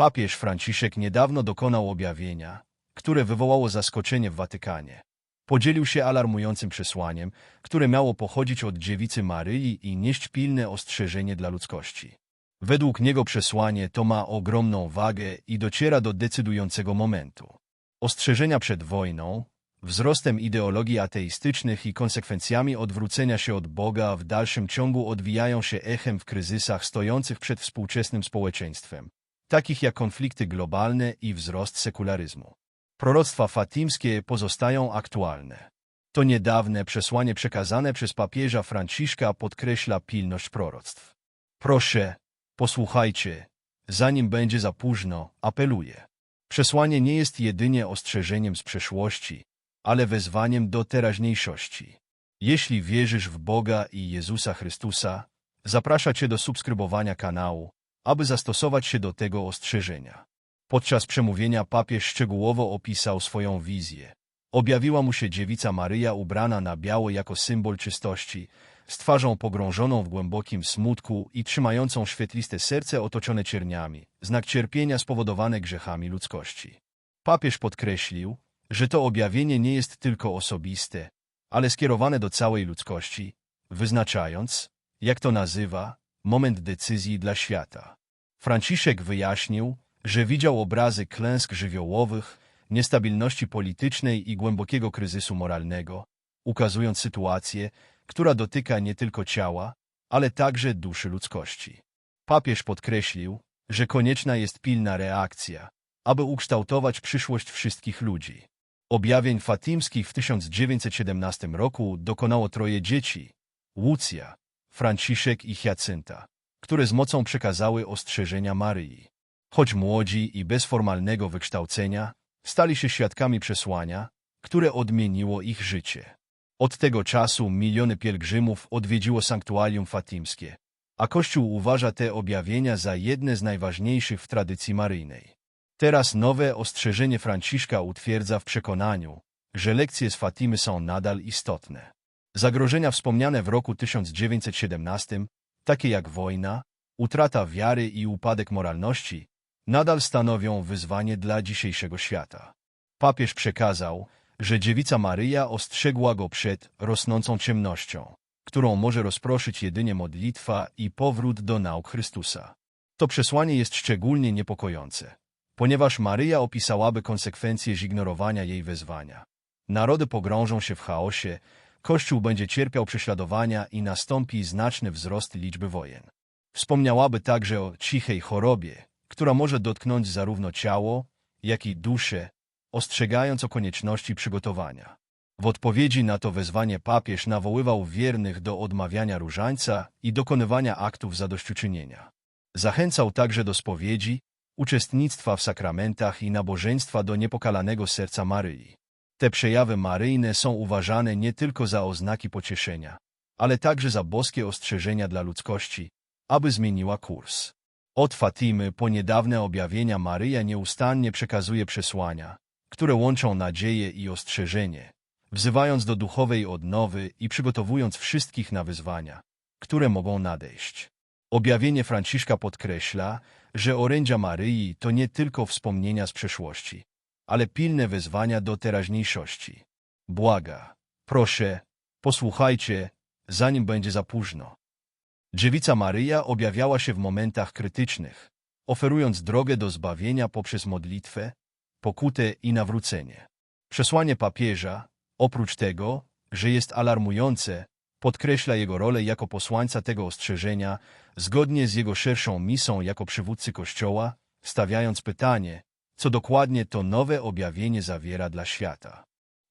Papież Franciszek niedawno dokonał objawienia, które wywołało zaskoczenie w Watykanie. Podzielił się alarmującym przesłaniem, które miało pochodzić od dziewicy Maryi i nieść pilne ostrzeżenie dla ludzkości. Według niego przesłanie to ma ogromną wagę i dociera do decydującego momentu. Ostrzeżenia przed wojną, wzrostem ideologii ateistycznych i konsekwencjami odwrócenia się od Boga w dalszym ciągu odwijają się echem w kryzysach stojących przed współczesnym społeczeństwem, takich jak konflikty globalne i wzrost sekularyzmu. Proroctwa fatimskie pozostają aktualne. To niedawne przesłanie przekazane przez papieża Franciszka podkreśla pilność proroctw. Proszę, posłuchajcie, zanim będzie za późno, apeluję. Przesłanie nie jest jedynie ostrzeżeniem z przeszłości, ale wezwaniem do teraźniejszości. Jeśli wierzysz w Boga i Jezusa Chrystusa, zaprasza Cię do subskrybowania kanału, aby zastosować się do tego ostrzeżenia. Podczas przemówienia papież szczegółowo opisał swoją wizję. Objawiła mu się dziewica Maryja ubrana na biało jako symbol czystości, z twarzą pogrążoną w głębokim smutku i trzymającą świetliste serce otoczone cierniami, znak cierpienia spowodowane grzechami ludzkości. Papież podkreślił, że to objawienie nie jest tylko osobiste, ale skierowane do całej ludzkości, wyznaczając, jak to nazywa, moment decyzji dla świata. Franciszek wyjaśnił, że widział obrazy klęsk żywiołowych, niestabilności politycznej i głębokiego kryzysu moralnego, ukazując sytuację, która dotyka nie tylko ciała, ale także duszy ludzkości. Papież podkreślił, że konieczna jest pilna reakcja, aby ukształtować przyszłość wszystkich ludzi. Objawień fatimskich w 1917 roku dokonało troje dzieci, Łucja, Franciszek i Hiacynta, które z mocą przekazały ostrzeżenia Maryi. Choć młodzi i bez formalnego wykształcenia, stali się świadkami przesłania, które odmieniło ich życie. Od tego czasu miliony pielgrzymów odwiedziło sanktuarium fatimskie, a Kościół uważa te objawienia za jedne z najważniejszych w tradycji maryjnej. Teraz nowe ostrzeżenie Franciszka utwierdza w przekonaniu, że lekcje z Fatimy są nadal istotne. Zagrożenia wspomniane w roku 1917, takie jak wojna, utrata wiary i upadek moralności, nadal stanowią wyzwanie dla dzisiejszego świata. Papież przekazał, że dziewica Maryja ostrzegła go przed rosnącą ciemnością, którą może rozproszyć jedynie modlitwa i powrót do nauk Chrystusa. To przesłanie jest szczególnie niepokojące, ponieważ Maryja opisałaby konsekwencje zignorowania jej wezwania. Narody pogrążą się w chaosie, Kościół będzie cierpiał prześladowania i nastąpi znaczny wzrost liczby wojen. Wspomniałaby także o cichej chorobie, która może dotknąć zarówno ciało, jak i duszę, ostrzegając o konieczności przygotowania. W odpowiedzi na to wezwanie papież nawoływał wiernych do odmawiania różańca i dokonywania aktów zadośćuczynienia. Zachęcał także do spowiedzi, uczestnictwa w sakramentach i nabożeństwa do niepokalanego serca Maryi. Te przejawy maryjne są uważane nie tylko za oznaki pocieszenia, ale także za boskie ostrzeżenia dla ludzkości, aby zmieniła kurs. Od Fatimy po niedawne objawienia Maryja nieustannie przekazuje przesłania, które łączą nadzieję i ostrzeżenie, wzywając do duchowej odnowy i przygotowując wszystkich na wyzwania, które mogą nadejść. Objawienie Franciszka podkreśla, że orędzia Maryi to nie tylko wspomnienia z przeszłości, ale pilne wezwania do teraźniejszości. Błaga, proszę, posłuchajcie, zanim będzie za późno. Dziewica Maryja objawiała się w momentach krytycznych, oferując drogę do zbawienia poprzez modlitwę, pokutę i nawrócenie. Przesłanie papieża, oprócz tego, że jest alarmujące, podkreśla jego rolę jako posłańca tego ostrzeżenia, zgodnie z jego szerszą misją jako przywódcy Kościoła, stawiając pytanie, co dokładnie to nowe objawienie zawiera dla świata.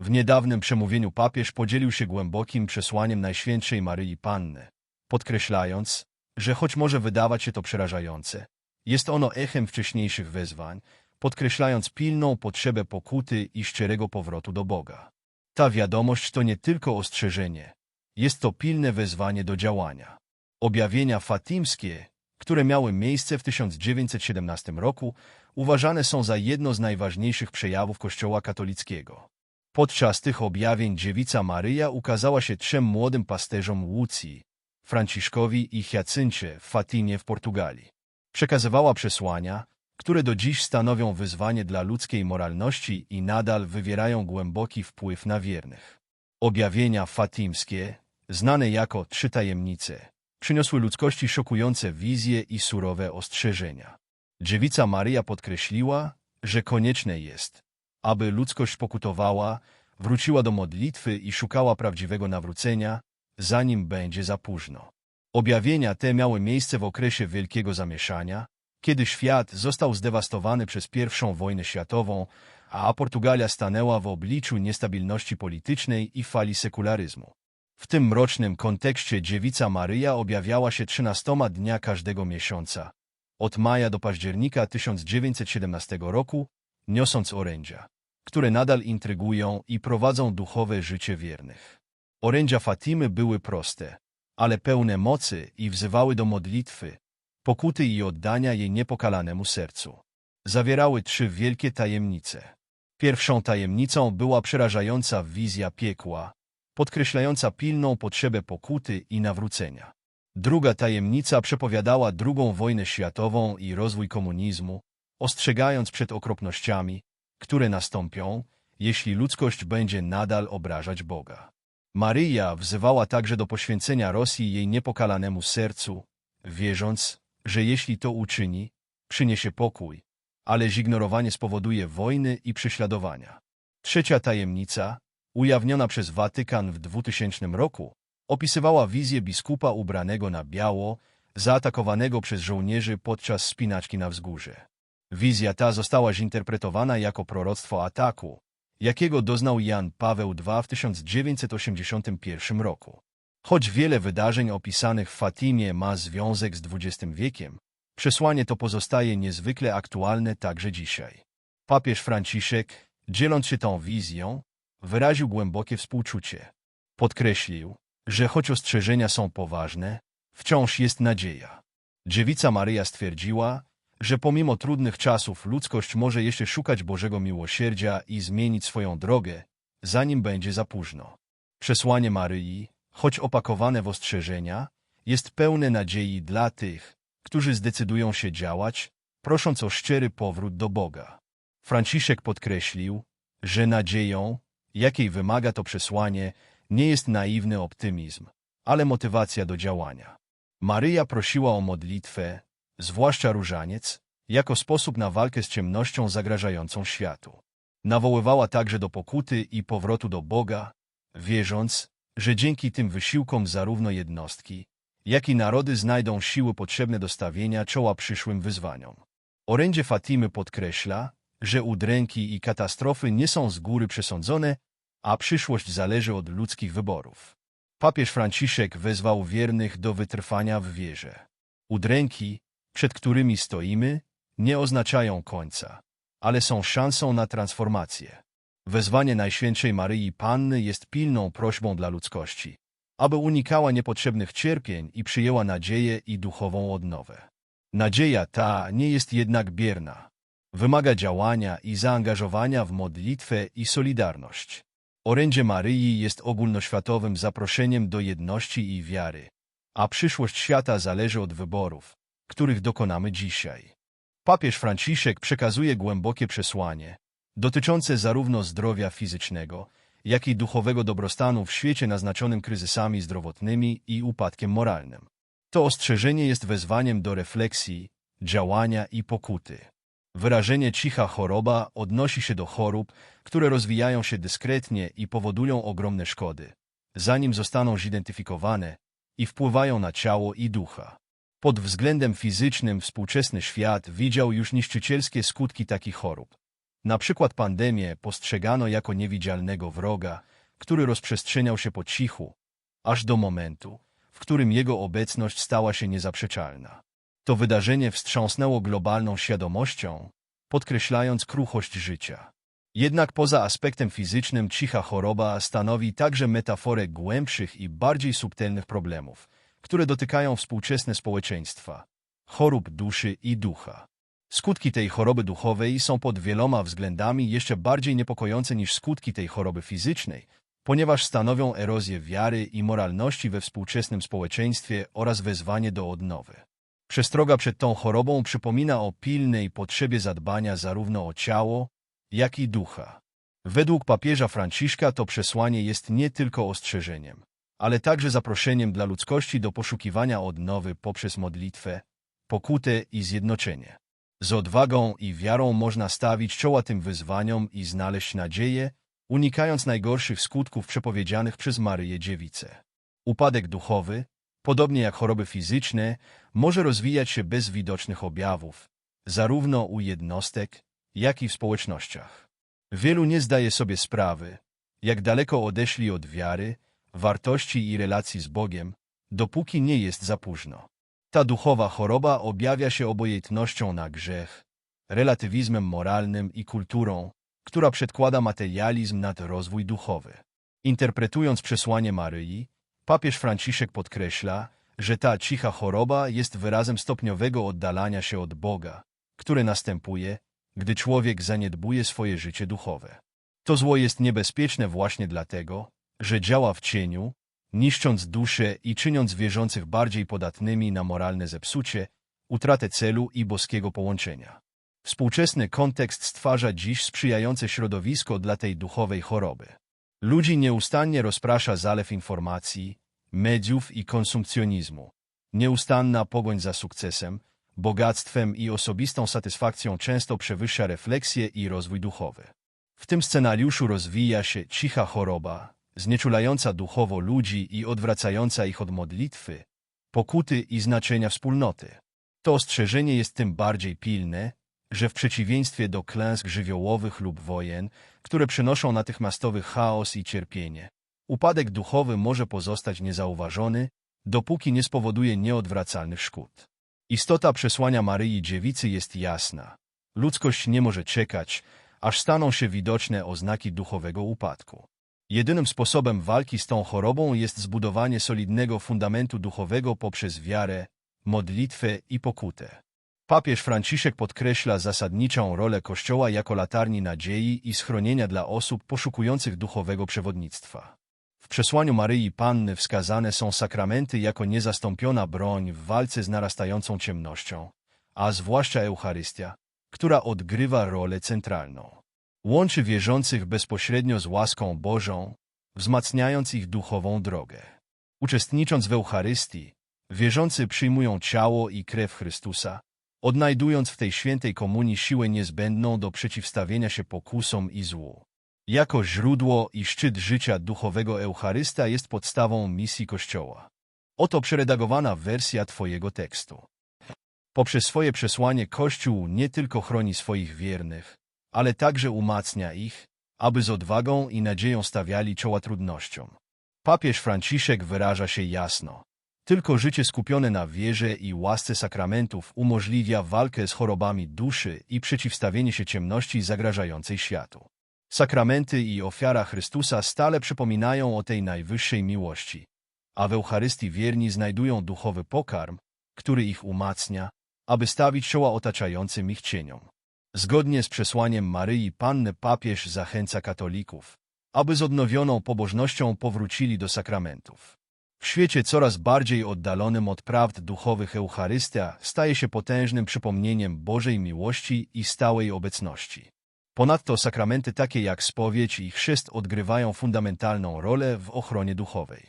W niedawnym przemówieniu papież podzielił się głębokim przesłaniem Najświętszej Maryi Panny, podkreślając, że choć może wydawać się to przerażające, jest ono echem wcześniejszych wezwań, podkreślając pilną potrzebę pokuty i szczerego powrotu do Boga. Ta wiadomość to nie tylko ostrzeżenie, jest to pilne wezwanie do działania. Objawienia fatimskie, które miały miejsce w 1917 roku, uważane są za jedno z najważniejszych przejawów Kościoła katolickiego. Podczas tych objawień dziewica Maryja ukazała się trzem młodym pasterzom Łucji, Franciszkowi i Hiacyncie w Fatimie w Portugalii. Przekazywała przesłania, które do dziś stanowią wyzwanie dla ludzkiej moralności i nadal wywierają głęboki wpływ na wiernych. Objawienia fatimskie, znane jako Trzy Tajemnice, przyniosły ludzkości szokujące wizje i surowe ostrzeżenia. Dziewica Maryja podkreśliła, że konieczne jest, aby ludzkość pokutowała, wróciła do modlitwy i szukała prawdziwego nawrócenia, zanim będzie za późno. Objawienia te miały miejsce w okresie wielkiego zamieszania, kiedy świat został zdewastowany przez I wojnę światową, a Portugalia stanęła w obliczu niestabilności politycznej i fali sekularyzmu. W tym mrocznym kontekście dziewica Maryja objawiała się trzynastoma dnia każdego miesiąca, od maja do października 1917 roku, niosąc orędzia, które nadal intrygują i prowadzą duchowe życie wiernych. Orędzia Fatimy były proste, ale pełne mocy i wzywały do modlitwy, pokuty i oddania jej niepokalanemu sercu. Zawierały trzy wielkie tajemnice. Pierwszą tajemnicą była przerażająca wizja piekła, podkreślająca pilną potrzebę pokuty i nawrócenia. Druga tajemnica przepowiadała drugą wojnę światową i rozwój komunizmu, ostrzegając przed okropnościami, które nastąpią, jeśli ludzkość będzie nadal obrażać Boga. Maryja wzywała także do poświęcenia Rosji jej niepokalanemu sercu, wierząc, że jeśli to uczyni, przyniesie pokój, ale zignorowanie spowoduje wojny i prześladowania. Trzecia tajemnica, ujawniona przez Watykan w 2000 roku, opisywała wizję biskupa ubranego na biało, zaatakowanego przez żołnierzy podczas spinaczki na wzgórze. Wizja ta została zinterpretowana jako proroctwo ataku, jakiego doznał Jan Paweł II w 1981 roku. Choć wiele wydarzeń opisanych w Fatimie ma związek z XX wiekiem, przesłanie to pozostaje niezwykle aktualne także dzisiaj. Papież Franciszek, dzieląc się tą wizją, wyraził głębokie współczucie. Podkreślił, że choć ostrzeżenia są poważne, wciąż jest nadzieja. Dziewica Maryja stwierdziła, że pomimo trudnych czasów ludzkość może jeszcze szukać Bożego miłosierdzia i zmienić swoją drogę, zanim będzie za późno. Przesłanie Maryi, choć opakowane w ostrzeżenia, jest pełne nadziei dla tych, którzy zdecydują się działać, prosząc o szczery powrót do Boga. Franciszek podkreślił, że nadzieją, jakiej wymaga to przesłanie, nie jest naiwny optymizm, ale motywacja do działania. Maryja prosiła o modlitwę, zwłaszcza różaniec, jako sposób na walkę z ciemnością zagrażającą światu. Nawoływała także do pokuty i powrotu do Boga, wierząc, że dzięki tym wysiłkom zarówno jednostki, jak i narody znajdą siły potrzebne do stawienia czoła przyszłym wyzwaniom. Orędzie Fatimy podkreśla, że udręki i katastrofy nie są z góry przesądzone, a przyszłość zależy od ludzkich wyborów. Papież Franciszek wezwał wiernych do wytrwania w wierze. Udręki, przed którymi stoimy, nie oznaczają końca, ale są szansą na transformację. Wezwanie Najświętszej Maryi Panny jest pilną prośbą dla ludzkości, aby unikała niepotrzebnych cierpień i przyjęła nadzieję i duchową odnowę. Nadzieja ta nie jest jednak bierna. Wymaga działania i zaangażowania w modlitwę i solidarność. Orędzie Maryi jest ogólnoświatowym zaproszeniem do jedności i wiary, a przyszłość świata zależy od wyborów, których dokonamy dzisiaj. Papież Franciszek przekazuje głębokie przesłanie, dotyczące zarówno zdrowia fizycznego, jak i duchowego dobrostanu w świecie naznaczonym kryzysami zdrowotnymi i upadkiem moralnym. To ostrzeżenie jest wezwaniem do refleksji, działania i pokuty. Wyrażenie cicha choroba odnosi się do chorób, które rozwijają się dyskretnie i powodują ogromne szkody, zanim zostaną zidentyfikowane i wpływają na ciało i ducha. Pod względem fizycznym współczesny świat widział już niszczycielskie skutki takich chorób. Na przykład pandemię postrzegano jako niewidzialnego wroga, który rozprzestrzeniał się po cichu, aż do momentu, w którym jego obecność stała się niezaprzeczalna. To wydarzenie wstrząsnęło globalną świadomością, podkreślając kruchość życia. Jednak poza aspektem fizycznym cicha choroba stanowi także metaforę głębszych i bardziej subtelnych problemów, które dotykają współczesne społeczeństwa, chorób duszy i ducha. Skutki tej choroby duchowej są pod wieloma względami jeszcze bardziej niepokojące niż skutki tej choroby fizycznej, ponieważ stanowią erozję wiary i moralności we współczesnym społeczeństwie oraz wezwanie do odnowy. Przestroga przed tą chorobą przypomina o pilnej potrzebie zadbania zarówno o ciało, jak i ducha. Według papieża Franciszka to przesłanie jest nie tylko ostrzeżeniem, ale także zaproszeniem dla ludzkości do poszukiwania odnowy poprzez modlitwę, pokutę i zjednoczenie. Z odwagą i wiarą można stawić czoła tym wyzwaniom i znaleźć nadzieję, unikając najgorszych skutków przepowiedzianych przez Maryję Dziewicę. Upadek duchowy, podobnie jak choroby fizyczne, może rozwijać się bez widocznych objawów, zarówno u jednostek, jak i w społecznościach. Wielu nie zdaje sobie sprawy, jak daleko odeszli od wiary, wartości i relacji z Bogiem, dopóki nie jest za późno. Ta duchowa choroba objawia się obojętnością na grzech, relatywizmem moralnym i kulturą, która przedkłada materializm nad rozwój duchowy. Interpretując przesłanie Maryi, papież Franciszek podkreśla, że ta cicha choroba jest wyrazem stopniowego oddalania się od Boga, które następuje, gdy człowiek zaniedbuje swoje życie duchowe. To zło jest niebezpieczne właśnie dlatego, że działa w cieniu, niszcząc duszę i czyniąc wierzących bardziej podatnymi na moralne zepsucie, utratę celu i boskiego połączenia. Współczesny kontekst stwarza dziś sprzyjające środowisko dla tej duchowej choroby. Ludzi nieustannie rozprasza zalew informacji, mediów i konsumpcjonizmu. Nieustanna pogoń za sukcesem, bogactwem i osobistą satysfakcją często przewyższa refleksję i rozwój duchowy. W tym scenariuszu rozwija się cicha choroba, znieczulająca duchowo ludzi i odwracająca ich od modlitwy, pokuty i znaczenia wspólnoty. To ostrzeżenie jest tym bardziej pilne, że w przeciwieństwie do klęsk żywiołowych lub wojen, które przynoszą natychmiastowy chaos i cierpienie, upadek duchowy może pozostać niezauważony, dopóki nie spowoduje nieodwracalnych szkód. Istota przesłania Maryi Dziewicy jest jasna. Ludzkość nie może czekać, aż staną się widoczne oznaki duchowego upadku. Jedynym sposobem walki z tą chorobą jest zbudowanie solidnego fundamentu duchowego poprzez wiarę, modlitwę i pokutę. Papież Franciszek podkreśla zasadniczą rolę Kościoła jako latarni nadziei i schronienia dla osób poszukujących duchowego przewodnictwa. W przesłaniu Maryi Panny wskazane są sakramenty jako niezastąpiona broń w walce z narastającą ciemnością, a zwłaszcza Eucharystia, która odgrywa rolę centralną. Łączy wierzących bezpośrednio z łaską Bożą, wzmacniając ich duchową drogę. Uczestnicząc w Eucharystii, wierzący przyjmują ciało i krew Chrystusa, odnajdując w tej świętej komunii siłę niezbędną do przeciwstawienia się pokusom i złu. Jako źródło i szczyt życia duchowego Eucharysta jest podstawą misji Kościoła. Oto przeredagowana wersja Twojego tekstu. Poprzez swoje przesłanie Kościół nie tylko chroni swoich wiernych, ale także umacnia ich, aby z odwagą i nadzieją stawiali czoła trudnościom. Papież Franciszek wyraża się jasno. Tylko życie skupione na wierze i łasce sakramentów umożliwia walkę z chorobami duszy i przeciwstawienie się ciemności zagrażającej światu. Sakramenty i ofiara Chrystusa stale przypominają o tej najwyższej miłości, a w Eucharystii wierni znajdują duchowy pokarm, który ich umacnia, aby stawić czoła otaczającym ich cieniom. Zgodnie z przesłaniem Maryi Panny papież zachęca katolików, aby z odnowioną pobożnością powrócili do sakramentów. W świecie coraz bardziej oddalonym od prawd duchowych Eucharystia staje się potężnym przypomnieniem Bożej miłości i stałej obecności. Ponadto sakramenty takie jak spowiedź i chrzest odgrywają fundamentalną rolę w ochronie duchowej.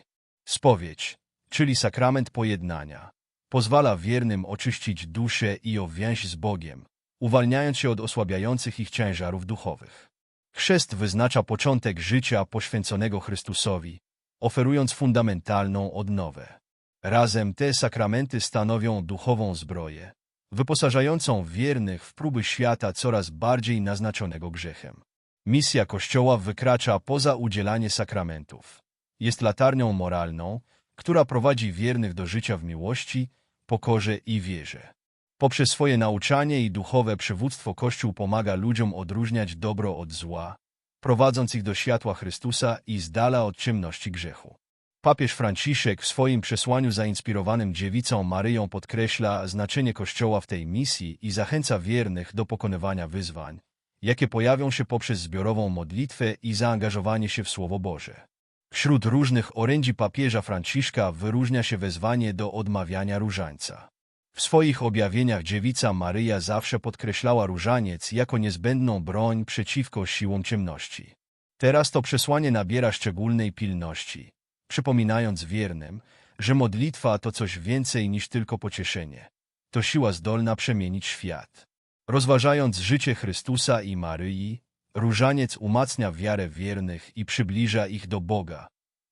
Spowiedź, czyli sakrament pojednania, pozwala wiernym oczyścić duszę i o więź z Bogiem, uwalniając się od osłabiających ich ciężarów duchowych. Chrzest wyznacza początek życia poświęconego Chrystusowi, oferując fundamentalną odnowę. Razem te sakramenty stanowią duchową zbroję, wyposażającą wiernych w próby świata coraz bardziej naznaczonego grzechem. Misja Kościoła wykracza poza udzielanie sakramentów. Jest latarnią moralną, która prowadzi wiernych do życia w miłości, pokorze i wierze. Poprzez swoje nauczanie i duchowe przywództwo Kościół pomaga ludziom odróżniać dobro od zła, prowadząc ich do światła Chrystusa i z dala od ciemności grzechu. Papież Franciszek w swoim przesłaniu zainspirowanym dziewicą Maryją podkreśla znaczenie Kościoła w tej misji i zachęca wiernych do pokonywania wyzwań, jakie pojawią się poprzez zbiorową modlitwę i zaangażowanie się w Słowo Boże. Wśród różnych orędzi papieża Franciszka wyróżnia się wezwanie do odmawiania różańca. W swoich objawieniach dziewica Maryja zawsze podkreślała różaniec jako niezbędną broń przeciwko siłom ciemności. Teraz to przesłanie nabiera szczególnej pilności, przypominając wiernym, że modlitwa to coś więcej niż tylko pocieszenie. To siła zdolna przemienić świat. Rozważając życie Chrystusa i Maryi, różaniec umacnia wiarę wiernych i przybliża ich do Boga,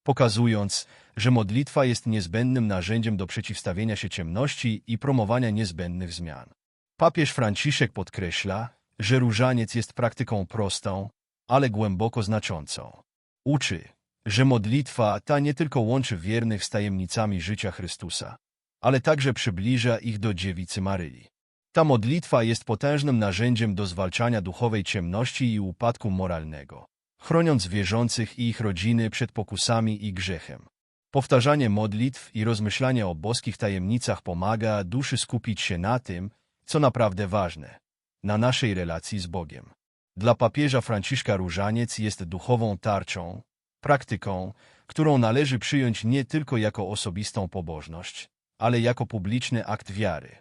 pokazując, że modlitwa jest niezbędnym narzędziem do przeciwstawienia się ciemności i promowania niezbędnych zmian. Papież Franciszek podkreśla, że różaniec jest praktyką prostą, ale głęboko znaczącą. Uczy, że modlitwa ta nie tylko łączy wiernych z tajemnicami życia Chrystusa, ale także przybliża ich do dziewicy Maryi. Ta modlitwa jest potężnym narzędziem do zwalczania duchowej ciemności i upadku moralnego, chroniąc wierzących i ich rodziny przed pokusami i grzechem. Powtarzanie modlitw i rozmyślanie o boskich tajemnicach pomaga duszy skupić się na tym, co naprawdę ważne, na naszej relacji z Bogiem. Dla papieża Franciszka Różaniec jest duchową tarczą, praktyką, którą należy przyjąć nie tylko jako osobistą pobożność, ale jako publiczny akt wiary.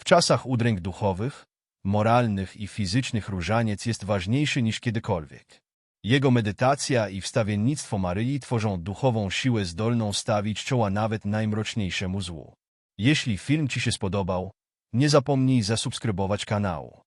W czasach udręk duchowych, moralnych i fizycznych różaniec jest ważniejszy niż kiedykolwiek. Jego medytacja i wstawiennictwo Maryi tworzą duchową siłę zdolną stawić czoła nawet najmroczniejszemu złu. Jeśli film Ci się spodobał, nie zapomnij zasubskrybować kanału.